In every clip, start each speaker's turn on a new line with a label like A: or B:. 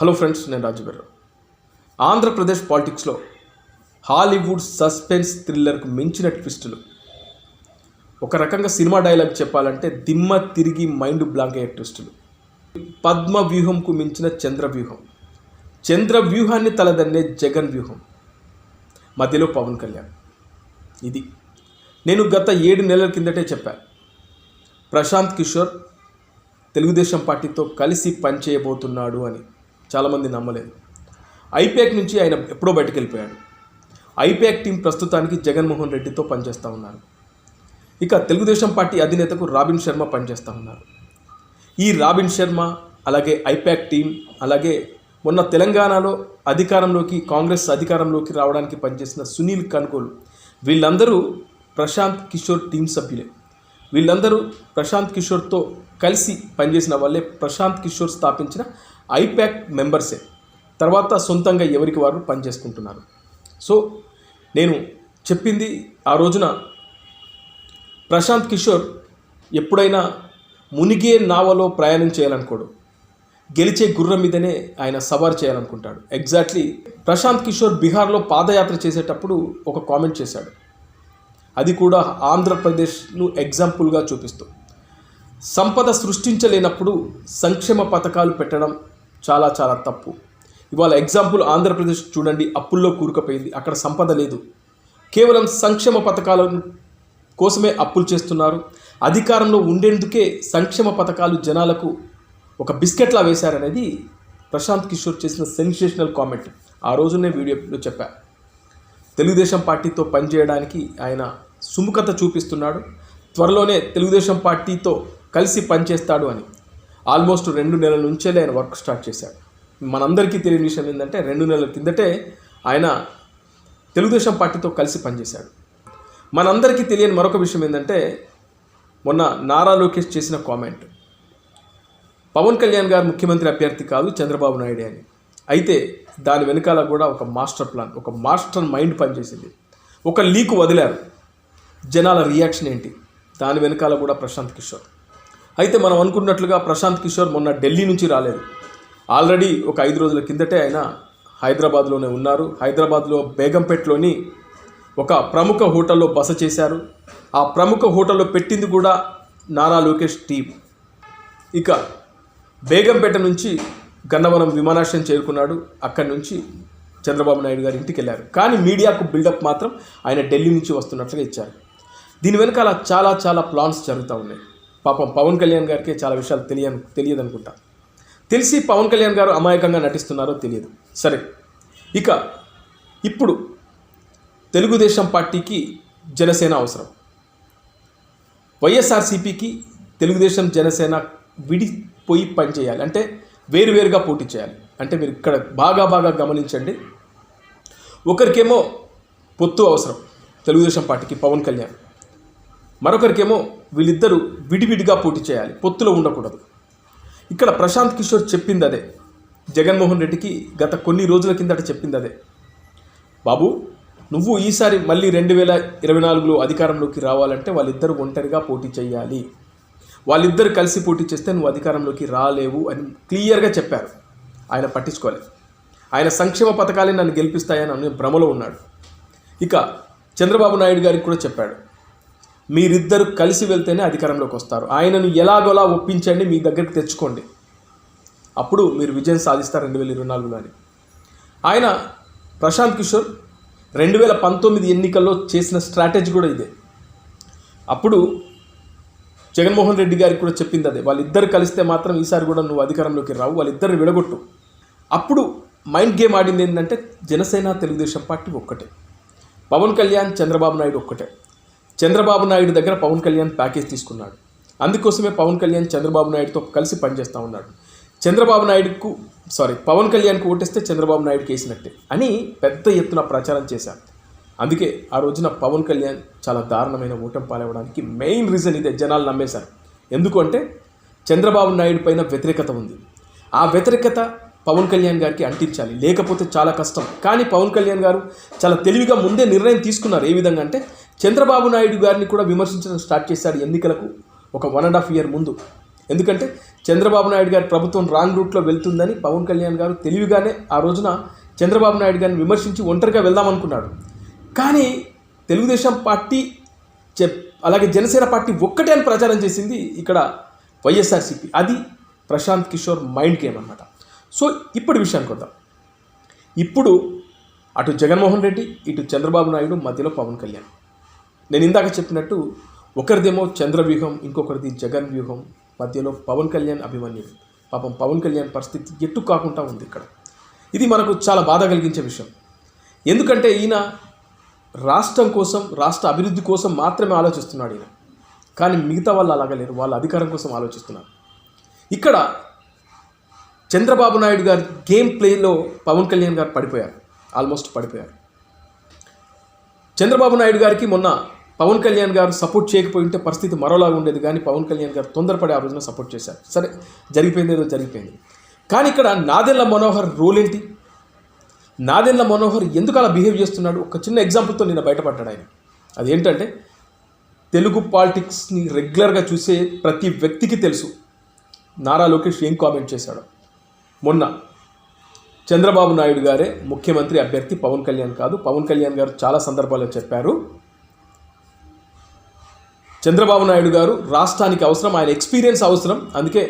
A: Hello friends నేను రాజు గారు. ఆంధ్రప్రదేశ్ పాలిటిక్స్లో హాలీవుడ్ సస్పెన్స్ థ్రిల్లర్కు మించిన ట్విస్టులు. ఒక రకంగా సినిమా డైలాగ్ చెప్పాలంటే దిమ్మ తిరిగి మైండ్ బ్లాంక్ అయ్యే ట్విస్టులు. పద్మ వ్యూహంకు మించిన చంద్ర వ్యూహం చంద్ర వ్యూహాన్ని తలదన్నే జగన్ వ్యూహం మధ్యలో పవన్ కళ్యాణ్. ఇది. నేను గత ఏడు నెలల కిందటే చెప్పాను ప్రశాంత్ కిషోర్ తెలుగుదేశం పార్టీతో కలిసి పనిచేయబోతున్నాడు అని. చాలామంది నమ్మలేదు. ఐపాక్ నుంచి ఆయన ఎప్పుడో బయటకు వెళ్ళిపోయాడు ఐపాక్ టీం ప్రస్తుతానికి జగన్మోహన్ రెడ్డితో పనిచేస్తూ ఉన్నారు. ఇక తెలుగుదేశం పార్టీ అధినేతకు రాబిన్ శర్మ పనిచేస్తూ ఉన్నారు. ఈ రాబిన్ శర్మ అలాగే ఐపాక్ టీం అలాగే మొన్న తెలంగాణలో అధికారంలోకి కాంగ్రెస్ అధికారంలోకి రావడానికి పనిచేసిన సునీల్ కనుగోలు వీళ్ళందరూ ప్రశాంత్ కిషోర్ టీం సభ్యులే. వీళ్ళందరూ ప్రశాంత్ కిషోర్తో కలిసి పనిచేసిన వాళ్ళే ప్రశాంత్ కిషోర్ స్థాపించిన ఐప్యాక్ మెంబర్సే. తర్వాత సొంతంగా ఎవరికి వారు పనిచేసుకుంటున్నారు. సో నేను చెప్పింది ఆ రోజున ప్రశాంత్ కిషోర్ ఎప్పుడైనా మునిగే నావలో ప్రయాణం చేయాలనుకోడు. గెలిచే గుర్రం మీదనే ఆయన సవార్ చేయాలనుకుంటాడు. ఎగ్జాక్ట్లీ ప్రశాంత్ కిషోర్ బీహార్లో పాదయాత్ర చేసేటప్పుడు ఒక కామెంట్ చేశాడు. అది కూడా ఆంధ్రప్రదేశ్ను ఎగ్జాంపుల్గా చూపిస్తూ. సంపద సృష్టించలేనప్పుడు సంక్షేమ పథకాలు పెట్టడం చాలా చాలా తప్పు. ఇవాళ ఎగ్జాంపుల్ ఆంధ్రప్రదేశ్ చూడండి అప్పుల్లో కూరుకుపోయింది. అక్కడ సంపద లేదు. కేవలం సంక్షేమ పథకాల కోసమే అప్పులు చేస్తున్నారు. అధికారంలో ఉండేందుకే సంక్షేమ పథకాలు జనాలకు ఒక బిస్కెట్లా వేశారనేది ప్రశాంత్ కిషోర్ చేసిన సెన్సేషనల్ కామెంట్. ఆ రోజునే వీడియోలో చెప్పా. తెలుగుదేశం పార్టీతో పనిచేయడానికి ఆయన సుముఖత చూపిస్తున్నాడు. త్వరలోనే తెలుగుదేశం పార్టీతో కలిసి పనిచేస్తాడు అని. ఆల్మోస్ట్ రెండు నెలల నుంచే ఆయన వర్క్ స్టార్ట్ చేశాడు. మనందరికీ తెలియని విషయం ఏంటంటే రెండు నెలల కిందటే ఆయన తెలుగుదేశం పార్టీతో కలిసి పనిచేశాడు. మనందరికీ తెలియని మరొక విషయం ఏంటంటే మొన్న నారా లోకేష్ చేసిన కామెంట్. పవన్ కళ్యాణ్ గారు ముఖ్యమంత్రి అభ్యర్థి కాదు చంద్రబాబు నాయుడు అని. అయితే దాని వెనకాల కూడా ఒక మాస్టర్ ప్లాన్ ఒక మాస్టర్ మైండ్ పనిచేసింది. ఒక లీక్ వదిలారు. జనాల రియాక్షన్ ఏంటి? దాని వెనకాల కూడా ప్రశాంత్ కిషోర్. అయితే మనం అనుకున్నట్లుగా ప్రశాంత్ కిషోర్ మొన్న ఢిల్లీ నుంచి రాలేదు. ఆల్రెడీ ఒక ఐదు రోజుల కిందటే ఆయన హైదరాబాద్లోనే ఉన్నారు. హైదరాబాద్లో బేగంపేటలోని ఒక ప్రముఖ హోటల్లో బస చేశారు. ఆ ప్రముఖ హోటల్లో పెట్టింది కూడా నారా లోకేష్ టీం ఇక బేగంపేట నుంచి గన్నవరం విమానాశ్రయం చేరుకున్నాడు. అక్కడి నుంచి చంద్రబాబు నాయుడు గారి ఇంటికి వెళ్ళారు. కానీ మీడియాకు బిల్డప్ మాత్రం ఆయన ఢిల్లీ నుంచి వస్తున్నట్లుగా ఇచ్చారు. దీని వెనకాల చాలా చాలా ప్లాన్స్ జరుగుతూ ఉన్నాయి. పాపం పవన్ కళ్యాణ్ గారికి చాలా విషయాలు తెలియను తెలియదు అనుకుంటా తెలిసి పవన్ కళ్యాణ్ గారు అమాయకంగా నటిస్తున్నారో తెలియదు. సరే ఇక ఇప్పుడు తెలుగుదేశం పార్టీకి జనసేన అవసరం. వైఎస్ఆర్సీపీకి తెలుగుదేశం జనసేన విడిపోయి పనిచేయాలి అంటే వేరువేరుగా పోటీ చేయాలి. అంటే మీరు ఇక్కడ బాగా బాగా గమనించండి. ఒకరికేమో పొత్తు అవసరం తెలుగుదేశం పార్టీకి పవన్ కళ్యాణ్. మరొకరికేమో వీళ్ళిద్దరూ విడివిడిగా పోటీ చేయాలి పొత్తులో ఉండకూడదు. ఇక్కడ ప్రశాంత్ కిషోర్ చెప్పింది అదే. జగన్మోహన్ రెడ్డికి గత కొన్ని రోజుల కిందట చెప్పింది అదే. బాబు నువ్వు ఈసారి మళ్ళీ రెండు వేల ఇరవై నాలుగులో అధికారంలోకి రావాలంటే వాళ్ళిద్దరూ ఒంటరిగా పోటీ చేయాలి. వాళ్ళిద్దరు కలిసి పోటీ చేస్తే నువ్వు అధికారంలోకి రాలేవు అని క్లియర్గా చెప్పారు. ఆయన పట్టించుకోలేదు. ఆయన సంక్షేమ పథకాలే నన్ను గెలిపిస్తాయని అనే భ్రమలో ఉన్నాడు. ఇక చంద్రబాబు నాయుడు గారికి కూడా చెప్పాడు. మీరిద్దరు కలిసి వెళ్తేనే అధికారంలోకి వస్తారు. ఆయనను ఎలాగోలా ఒప్పించండి మీ దగ్గరికి తెచ్చుకోండి. అప్పుడు మీరు విజయం సాధిస్తారు రెండు వేల ఇరవై నాలుగులో అని. ఆయన ప్రశాంత్ కిషోర్ రెండు వేల పంతొమ్మిది ఎన్నికల్లో చేసిన స్ట్రాటజీ కూడా ఇదే. అప్పుడు జగన్మోహన్ రెడ్డి గారికి కూడా చెప్పింది అదే. వాళ్ళిద్దరు కలిస్తే మాత్రం ఈసారి కూడా నువ్వు అధికారంలోకి రావు వాళ్ళిద్దరిని విడగొట్టు. అప్పుడు మైండ్ గేమ్ ఆడింది ఏంటంటే జనసేన తెలుగుదేశం పార్టీ ఒక్కటే. పవన్ కళ్యాణ్ చంద్రబాబు నాయుడు ఒక్కటే. చంద్రబాబు నాయుడు దగ్గర పవన్ కళ్యాణ్ ప్యాకేజ్ తీసుకున్నాడు. అందుకోసమే పవన్ కళ్యాణ్ చంద్రబాబు నాయుడుతో కలిసి పనిచేస్తూ ఉన్నాడు. చంద్రబాబు నాయుడుకు సారీ పవన్ కళ్యాణ్కు ఓటేస్తే చంద్రబాబు నాయుడుకి వేసినట్టే అని పెద్ద ఎత్తున ప్రచారం చేశారు. అందుకే ఆ రోజున పవన్ కళ్యాణ్ చాలా దారుణమైన ఓటం పాలవడానికి మెయిన్ రీజన్ ఇదే జనాలు నమ్మేశారు. ఎందుకంటే చంద్రబాబు నాయుడు పైన వ్యతిరేకత ఉంది. ఆ వ్యతిరేకత పవన్ కళ్యాణ్ గారికి అంటించాలి. లేకపోతే చాలా కష్టం. కానీ పవన్ కళ్యాణ్ గారు చాలా తెలివిగా ముందే నిర్ణయం తీసుకున్నారు ఏ విధంగా అంటే చంద్రబాబు నాయుడు గారిని కూడా విమర్శించడం స్టార్ట్ చేశాడు ఎన్నికలకు ఒక వన్ అండ్ హాఫ్ ఇయర్ ముందు. ఎందుకంటే చంద్రబాబు నాయుడు గారి ప్రభుత్వం రాంగ్ రూట్లో వెళ్తుందని పవన్ కళ్యాణ్ గారు తెలివిగానే ఆ రోజున చంద్రబాబు నాయుడు గారిని విమర్శించి ఒంటరిగా వెళ్దామనుకున్నాడు కానీ తెలుగుదేశం పార్టీ చెప్ అలాగే జనసేన పార్టీ ఒక్కటే అని ప్రచారం చేసింది ఇక్కడ వైఎస్ఆర్సీపీ. అది ప్రశాంత్ కిషోర్ మైండ్ గేమ్ అనమాట సో ఇప్పుడు విషయానికి వద్దాం. ఇప్పుడు అటు జగన్మోహన్ రెడ్డి ఇటు చంద్రబాబు నాయుడు మధ్యలో పవన్ కళ్యాణ్. నేను ఇందాక చెప్పినట్టు ఒకరిదేమో చంద్ర వ్యూహం ఇంకొకరిది జగన్ వ్యూహం మధ్యలో పవన్ కళ్యాణ్ అభిమన్యుడు పాపం పవన్ కళ్యాణ్ పరిస్థితి ఎట్టు కాకుండా ఉంది ఇక్కడ. ఇది మనకు చాలా బాధ కలిగించే విషయం. ఎందుకంటే ఈయన రాష్ట్రం కోసం రాష్ట్ర అభివృద్ధి కోసం మాత్రమే ఆలోచిస్తున్నాడు ఈయన. కానీ మిగతా వాళ్ళు అలాగ లేరు. వాళ్ళ అధికారం కోసం ఆలోచిస్తున్నారు. ఇక్కడ చంద్రబాబు నాయుడు గారి గేమ్ ప్లేలో పవన్ కళ్యాణ్ గారు పడిపోయారు. ఆల్మోస్ట్ పడిపోయారు. చంద్రబాబు నాయుడు గారికి మొన్న పవన్ కళ్యాణ్ గారు సపోర్ట్ చేయకపోయి ఉంటే పరిస్థితి మరోలాగా ఉండేది. కానీ పవన్ కళ్యాణ్ గారు తొందరపడి ఆ రోజున సపోర్ట్ చేశారు. సరే జరిగిపోయింది ఏదో జరిగిపోయింది. కానీ ఇక్కడ నాదెళ్ళ మనోహర్ రోల్ ఏంటి? నాదెళ్ళ మనోహర్ ఎందుకు అలా బిహేవ్ చేస్తున్నాడు? ఒక చిన్న ఎగ్జాంపుల్తో నిన్న బయటపడ్డాడు ఆయన. అదేంటంటే తెలుగు పాలిటిక్స్ని రెగ్యులర్గా చూసే ప్రతి వ్యక్తికి తెలుసు. నారా లోకేష్ ఏం కామెంట్ చేశాడు. మొన్న చంద్రబాబు నాయుడు గారే ముఖ్యమంత్రి అభ్యర్థి పవన్ కళ్యాణ్ కాదు. పవన్ కళ్యాణ్ గారు చాలా సందర్భాల్లో చెప్పారు. చంద్రబాబు నాయుడు గారు రాష్ట్రానికి అవసరం ఆయన ఎక్స్పీరియన్స్ అవసరం. అందుకే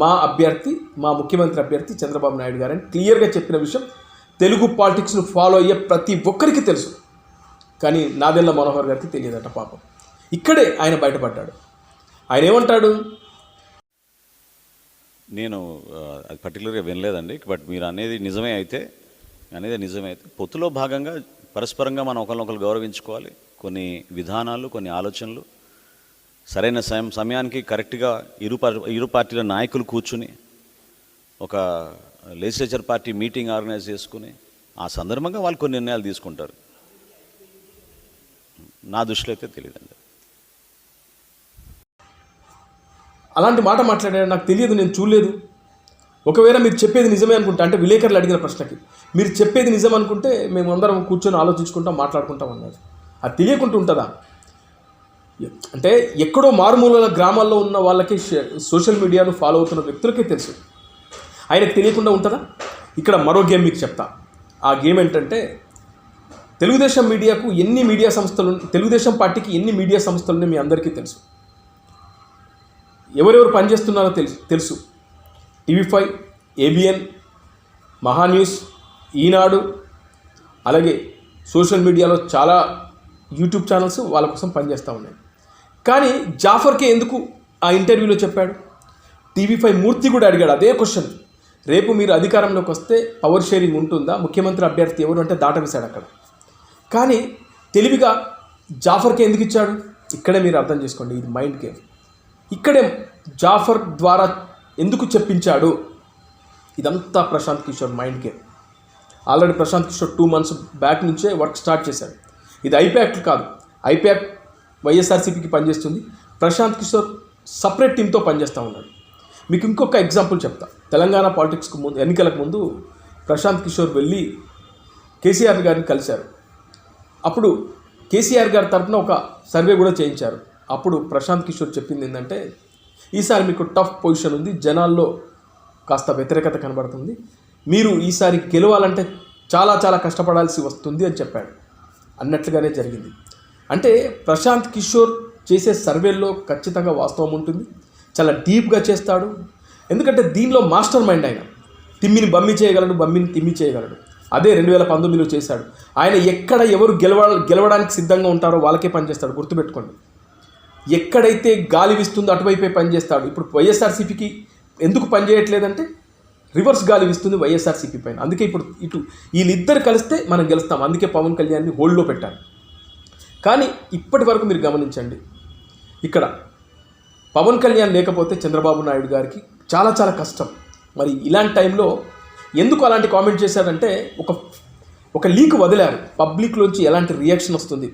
A: మా అభ్యర్థి మా ముఖ్యమంత్రి అభ్యర్థి చంద్రబాబు నాయుడు గారని క్లియర్గా చెప్పిన విషయం తెలుగు పాలిటిక్స్ను ఫాలో అయ్యే ప్రతి ఒక్కరికి తెలుసు. కానీ నాదెల్ల మనోహర్ గారికి తెలియదట పాపం. ఇక్కడే ఆయన బయటపడ్డాడు. ఆయన ఏమంటాడు?
B: నేను అది పర్టికులర్గా వినలేదండి బట్ మీరు అనేది నిజమే అయితే అనేది నిజమే అయితే పొత్తులో భాగంగా పరస్పరంగా మనం ఒకరినొకరు గౌరవించుకోవాలి. కొన్ని విధానాలు కొన్ని ఆలోచనలు సరైన సమయం సమయానికి కరెక్ట్గా ఇరు ఇరు పార్టీల నాయకులు కూర్చుని ఒక లెజిస్లేచర్ పార్టీ మీటింగ్ ఆర్గనైజ్ చేసుకుని ఆ సందర్భంగా వాళ్ళు కొన్ని నిర్ణయాలు తీసుకుంటారు. నా దృష్టిలో అయితే తెలియదండి
A: అలాంటి మాట మాట్లాడారు నాకు తెలియదు నేను చూడలేదు. ఒకవేళ మీరు చెప్పేది నిజమే అనుకుంటా అంటే విలేకరులు అడిగిన ప్రశ్నకి మీరు చెప్పేది నిజం అనుకుంటే మేము అందరం కూర్చొని ఆలోచించుకుంటాం మాట్లాడుకుంటాం అన్నారు అది తెలియకుండా ఉంటుందా? అంటే ఎక్కడో మారుమూల గ్రామాల్లో ఉన్న వాళ్ళకి సోషల్ మీడియాను ఫాలో అవుతున్న వ్యక్తులకే తెలుసు. ఆయనకు తెలియకుండా ఉంటుందా? ఇక్కడ మరో గేమ్ మీకు చెప్తా. ఆ గేమ్ ఏంటంటే తెలుగుదేశం మీడియాకు ఎన్ని మీడియా సంస్థలు తెలుగుదేశం పార్టీకి ఎన్ని మీడియా సంస్థలు ఉన్నాయో మీ అందరికీ తెలుసు. ఎవరెవరు పనిచేస్తున్నారో తెలుసు తెలుసు. TV five ABN Maha News Eenadu అలాగే సోషల్ మీడియాలో చాలా యూట్యూబ్ ఛానల్స్ వాళ్ళ కోసం పనిచేస్తూ ఉన్నాయి. కానీ జాఫర్కే ఎందుకు ఆ ఇంటర్వ్యూలో చెప్పాడు? టీవీ ఫైవ్ మూర్తి కూడా అడిగాడు అదే క్వశ్చన్. రేపు మీరు అధికారంలోకి వస్తే పవర్ షేరింగ్ ఉంటుందా? ముఖ్యమంత్రి అభ్యర్థి ఎవరు అంటే దాటవేశాడు అక్కడ. కానీ తెలివిగా జాఫర్కే ఎందుకు ఇచ్చాడు? ఇక్కడే మీరు అర్థం చేసుకోండి ఇది మైండ్ గేమ్. ఇక్కడే జాఫర్ ద్వారా ఎందుకు చెప్పించాడు? ఇదంతా Prashant Kishor mind game. Already Prashant Kishor two months back నుంచే వర్క్ స్టార్ట్ చేశాడు. ఇది ఐప్యాక్ కాదు. ఐప్యాక్ వైఎస్ఆర్సీపీకి పనిచేస్తుంది. ప్రశాంత్ కిషోర్ సపరేట్ టీంతో పనిచేస్తూ ఉన్నాడు. మీకు ఇంకొక ఎగ్జాంపుల్ చెప్తా. తెలంగాణ పాలిటిక్స్కు ముందు ఎన్నికలకు ముందు ప్రశాంత్ కిషోర్ వెళ్ళి కేసీఆర్ గారిని కలిశారు. అప్పుడు కేసీఆర్ గారి తరఫున ఒక సర్వే కూడా చేయించారు. అప్పుడు ప్రశాంత్ కిషోర్ చెప్పింది ఏంటంటే ఈసారి మీకు టఫ్ పొజిషన్ ఉంది జనాల్లో కాస్త వ్యతిరేకత కనబడుతుంది. మీరు ఈసారి గెలవాలంటే చాలా చాలా కష్టపడాల్సి వస్తుంది అని చెప్పాడు. అన్నట్లుగానే జరిగింది. అంటే ప్రశాంత్ కిషోర్ చేసే సర్వేల్లో ఖచ్చితంగా వాస్తవం ఉంటుంది. చాలా డీప్గా చేస్తాడు. ఎందుకంటే దీనిలో మాస్టర్ మైండ్ ఆయన. తిమ్మిని బమ్మి చేయగలడు బమ్మిని తిమ్మి చేయగలడు. అదే రెండు వేల పంతొమ్మిదిలో చేశాడు. ఆయన ఎక్కడ ఎవరు గెలవ గెలవడానికి సిద్ధంగా ఉంటారో వాళ్ళకే పనిచేస్తాడు. గుర్తుపెట్టుకోండి. ఎక్కడైతే గాలి వీస్తుందో అటువైపే పనిచేస్తాడు. ఇప్పుడు వైఎస్ఆర్సీపీకి ఎందుకు పనిచేయట్లేదంటే రివర్స్ గాలి వీస్తుంది వైఎస్ఆర్సీపీ పైన. అందుకే ఇప్పుడు ఇటు వీళ్ళిద్దరు కలిస్తే మనం గెలుస్తాం. అందుకే పవన్ కళ్యాణ్ని హోల్డ్లో పెట్టారు. కానీ ఇప్పటి వరకు మీరు గమనించండి. ఇక్కడ పవన్ కళ్యాణ్ లేకపోతే చంద్రబాబు నాయుడు గారికి చాలా చాలా కష్టం. మరి ఇలాంటి టైంలో ఎందుకు అలాంటి కామెంట్ చేశారంటే ఒక ఒక లీక్ వదిలారు. పబ్లిక్లోంచి ఎలాంటి రియాక్షన్ వస్తుంది?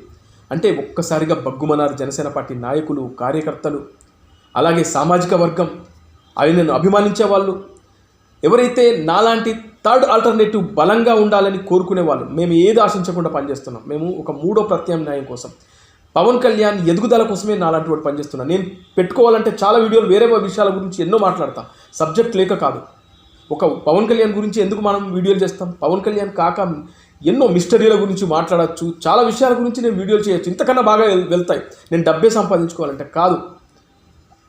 A: అంటే ఒక్కసారిగా బగ్గుమన్నారు జనసేన పార్టీ నాయకులు కార్యకర్తలు అలాగే సామాజిక వర్గం ఆయనను అభిమానించే వాళ్ళు ఎవరైతే నాలాంటి థర్డ్ ఆల్టర్నేటివ్ బలంగా ఉండాలని కోరుకునే వాళ్ళు మేము ఏది ఆశించకుండా పనిచేస్తున్నాం. మేము ఒక మూడో ప్రత్యామ్నాయం కోసం. పవన్ కళ్యాణ్ ఎదుగుదల కోసమే నా అలాంటి వాడు పనిచేస్తున్నా నేను పెట్టుకోవాలంటే చాలా వీడియోలు వేరే విషయాల గురించి ఎన్నో మాట్లాడతాం. సబ్జెక్ట్ లేక కాదు. ఒక పవన్ కళ్యాణ్ గురించి ఎందుకు మనం వీడియోలు చేస్తాం? పవన్ కళ్యాణ్ కాక ఎన్నో మిస్టరీల గురించి మాట్లాడచ్చు. చాలా విషయాల గురించి నేను వీడియోలు చేయొచ్చు. ఇంతకన్నా బాగా వెళ్తాయి. నేను డబ్బే సంపాదించుకోవాలంటే కాదు.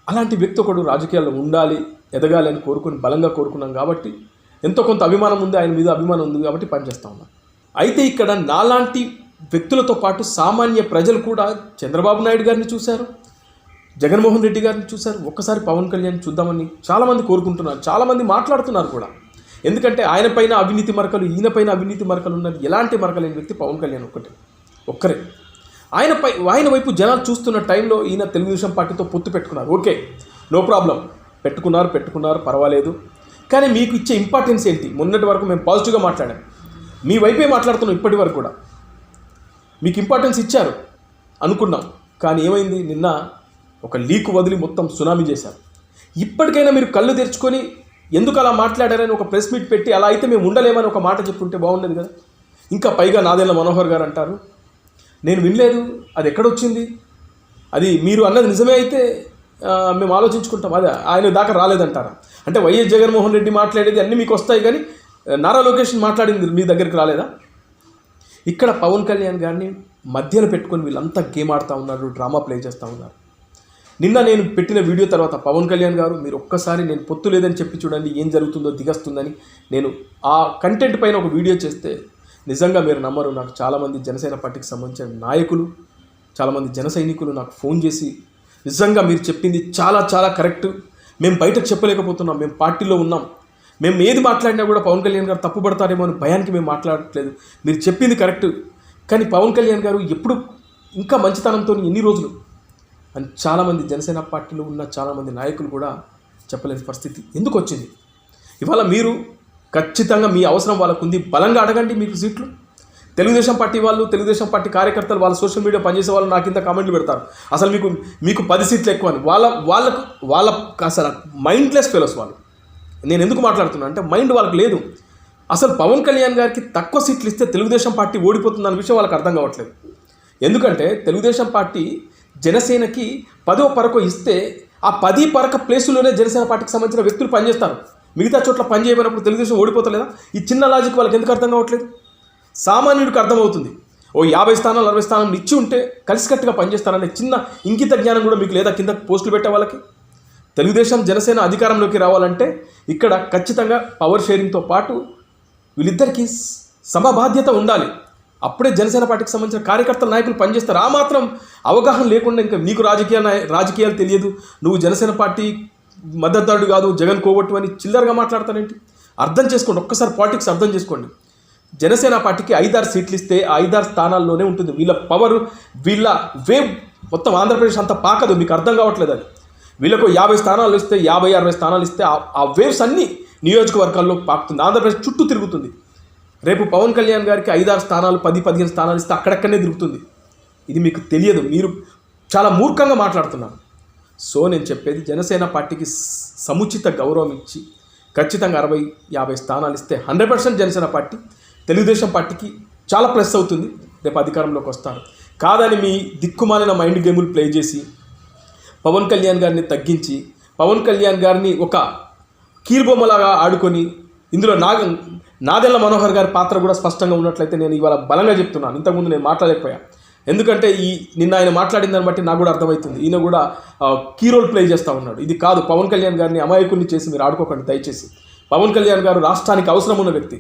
A: అలాంటి వ్యక్తి ఒకడు రాజకీయాల్లో ఉండాలి ఎదగాలి అని కోరుకుని బలంగా కోరుకున్నాం కాబట్టి ఎంతో కొంత అభిమానం ఉంది ఆయన మీద అభిమానం ఉంది కాబట్టి పనిచేస్తూ ఉన్నాం. అయితే ఇక్కడ నాలాంటి వ్యక్తులతో పాటు సామాన్య ప్రజలు కూడా చంద్రబాబు నాయుడు గారిని చూశారు జగన్మోహన్ రెడ్డి గారిని చూశారు ఒక్కసారి పవన్ కళ్యాణ్ చూద్దామని చాలామంది కోరుకుంటున్నారు చాలామంది మాట్లాడుతున్నారు కూడా. ఎందుకంటే ఆయన పైన అవినీతి మరకలు ఈయన పైన అవినీతి మరకలు ఉన్నది ఎలాంటి మరకలేని వ్యక్తి పవన్ కళ్యాణ్ ఒక్కటే ఒక్కరే. ఆయనపై ఆయన వైపు జనాలు చూస్తున్న టైంలో ఈయన తెలుగుదేశం పార్టీతో పొత్తు పెట్టుకున్నారు. Okay no problem. పెట్టుకున్నారు పెట్టుకున్నారు పర్వాలేదు. కానీ మీకు ఇచ్చే ఇంపార్టెన్స్ ఏంటి? మొన్నటి వరకు మేము పాజిటివ్గా మాట్లాడాం. మీ వైపే మాట్లాడుతున్నాం ఇప్పటి వరకు కూడా. మీకు ఇంపార్టెన్స్ ఇచ్చారు అనుకున్నాం. కానీ ఏమైంది? నిన్న ఒక లీక్ వదిలి మొత్తం సునామీ చేశారు. ఇప్పటికైనా మీరు కళ్ళు తెరుచుకొని ఎందుకు అలా మాట్లాడారని ఒక ప్రెస్ మీట్ పెట్టి అలా అయితే మేము ఉండలేమని ఒక మాట చెప్పుంటే బాగుండేది కదా. ఇంకా పైగా నాదేళ్ళ మనోహర్ గారు అంటారు నేను వినలేదు. అది ఎక్కడొచ్చింది? అది మీరు అన్నది నిజమే అయితే మేము ఆలోచించుకుంటాం. అదే ఆయన దాకా రాలేదంటారా? అంటే వైఎస్ జగన్మోహన్ రెడ్డి మాట్లాడేది అన్నీ మీకు వస్తాయి కానీ నారా లోకేష్ మాట్లాడింది మీ దగ్గరికి రాలేదా? ఇక్కడ పవన్ కళ్యాణ్ గారిని మధ్యలో పెట్టుకొని వీళ్ళంతా గేమ్ ఆడుతూ ఉన్నారు డ్రామా ప్లే చేస్తూ ఉన్నారు. నిన్న నేను పెట్టిన వీడియో తర్వాత పవన్ కళ్యాణ్ గారు మీరు ఒక్కసారి నేను పొత్తు లేదని చెప్పి చూడండి ఏం జరుగుతుందో దిగస్తుందని నేను ఆ కంటెంట్ పైన ఒక వీడియో చేస్తే నిజంగా మీరు నమ్మరు. నాకు చాలామంది జనసేన పార్టీకి సంబంధించిన నాయకులు చాలామంది జన సైనికులు నాకు ఫోన్ చేసి నిజంగా మీరు చెప్పింది చాలా చాలా కరెక్ట్. మేము బయటకు చెప్పలేకపోతున్నాం మేము పార్టీలో ఉన్నాం. మేము ఏది మాట్లాడినా కూడా పవన్ కళ్యాణ్ గారు తప్పుపడతారేమో అని భయానికి మేము మాట్లాడట్లేదు. మీరు చెప్పింది కరెక్ట్. కానీ పవన్ కళ్యాణ్ గారు ఎప్పుడు ఇంకా మంచితనంతో ఎన్ని రోజులు అని చాలామంది జనసేన పార్టీలో ఉన్న చాలామంది నాయకులు కూడా చెప్పలేని పరిస్థితి ఎందుకు వచ్చింది? ఇవాళ మీరు ఖచ్చితంగా మీ అవసరం వాళ్ళకు ఉంది బలంగా అడగండి మీకు సీట్లు. తెలుగుదేశం పార్టీ వాళ్ళు తెలుగుదేశం పార్టీ కార్యకర్తలు వాళ్ళ సోషల్ మీడియా పనిచేసే వాళ్ళు నాకు ఇంత కామెంట్లు పెడతారు. అసలు మీకు మీకు పది సీట్లు ఎక్కువ అని. వాళ్ళ వాళ్ళకు వాళ్ళ అసలు మైండ్లెస్ ఫెలోస్ వాళ్ళు. నేను ఎందుకు మాట్లాడుతున్నా అంటే మైండ్ వాళ్ళకి లేదు. అసలు పవన్ కళ్యాణ్ గారికి తక్కువ సీట్లు ఇస్తే తెలుగుదేశం పార్టీ ఓడిపోతుంది అన్న విషయం వాళ్ళకి అర్థం కావట్లేదు. ఎందుకంటే తెలుగుదేశం పార్టీ జనసేనకి పదో పరకో ఇస్తే ఆ పది పరక ప్లేసులోనే జనసేన పార్టీకి సంబంధించిన వ్యక్తులు పనిచేస్తారు. మిగతా చోట్ల పని చేయబడినప్పుడు తెలుగుదేశం ఓడిపోతలేదా? ఈ చిన్న లాజిక్ వాళ్ళకి ఎందుకు అర్థం కావట్లేదు? సామాన్యుడికి అర్థమవుతుంది. ఓ యాభై స్థానాలు అరవై స్థానాలు ఇచ్చి ఉంటే కలిసికట్టుగా పనిచేస్తారనే చిన్న ఇంకిత జ్ఞానం కూడా మీకు లేదా కింద పోస్టులు పెట్టే వాళ్ళకి? తెలుగుదేశం జనసేన అధికారంలోకి రావాలంటే ఇక్కడ ఖచ్చితంగా పవర్ షేరింగ్తో పాటు వీళ్ళిద్దరికీ సమబాధ్యత ఉండాలి. అప్పుడే జనసేన పార్టీకి సంబంధించిన కార్యకర్తల నాయకులు పనిచేస్తారు. ఆ మాత్రం అవగాహన లేకుండా ఇంకా నీకు రాజకీయ రాజకీయాలు తెలియదు. నువ్వు జనసేన పార్టీ మద్దతుదారుడు కాదు జగన్ కోవట్టు అని చిల్లరగా మాట్లాడతానేంటి అర్థం చేసుకోండి. ఒక్కసారి పాలిటిక్స్ అర్థం చేసుకోండి. జనసేన పార్టీకి ఐదారు సీట్లు ఇస్తే ఐదారు స్థానాల్లోనే ఉంటుంది. వీళ్ళ పవర్ వీళ్ళ వేవ్ మొత్తం ఆంధ్రప్రదేశ్ అంతా పాకదు. మీకు అర్థం కావట్లేదు అది. వీళ్ళకు యాభై స్థానాలు ఇస్తే యాభై అరవై స్థానాలు ఇస్తే ఆ- వేవ్స్ అన్నీ నియోజకవర్గాల్లో పాకుతుంది. ఆంధ్రప్రదేశ్ చుట్టూ తిరుగుతుంది. రేపు పవన్ కళ్యాణ్ గారికి ఐదారు స్థానాలు పది పదిహేను స్థానాలు ఇస్తే అక్కడక్కడనే తిరుగుతుంది. ఇది మీకు తెలియదు. మీరు చాలా మూర్ఖంగా మాట్లాడుతున్నారు. సో నేను చెప్పేది జనసేన పార్టీకి సముచిత గౌరవం ఇచ్చి ఖచ్చితంగా అరవై యాభై స్థానాలు ఇస్తే hundred percent Janasena party Telugudesam పార్టీకి చాలా ప్లస్ అవుతుంది. రేపు అధికారంలోకి వస్తారు. కాదని మీ దిక్కుమాలిన మైండ్ గేములు ప్లే చేసి పవన్ కళ్యాణ్ గారిని తగ్గించి పవన్ కళ్యాణ్ గారిని ఒక కీలుబొమ్మలాగా ఆడుకొని ఇందులో నాగ నాదెల్ల మనోహర్ గారి పాత్ర కూడా స్పష్టంగా ఉన్నట్లయితే నేను ఇవాళ బలంగా చెప్తున్నాను. ఇంతకుముందు నేను మాట్లాడలేకపోయా. ఎందుకంటే ఈ నిన్న ఆయన మాట్లాడిన దాన్ని బట్టి నాకు కూడా అర్థమవుతుంది. ఈయన కూడా కీ రోల్ ప్లే చేస్తూ ఉన్నాడు. ఇది కాదు పవన్ కళ్యాణ్ గారిని అమాయకుల్ని చేసి మీరు ఆడుకోకండి దయచేసి. పవన్ కళ్యాణ్ గారు రాష్ట్రానికి అవసరం ఉన్న వ్యక్తి.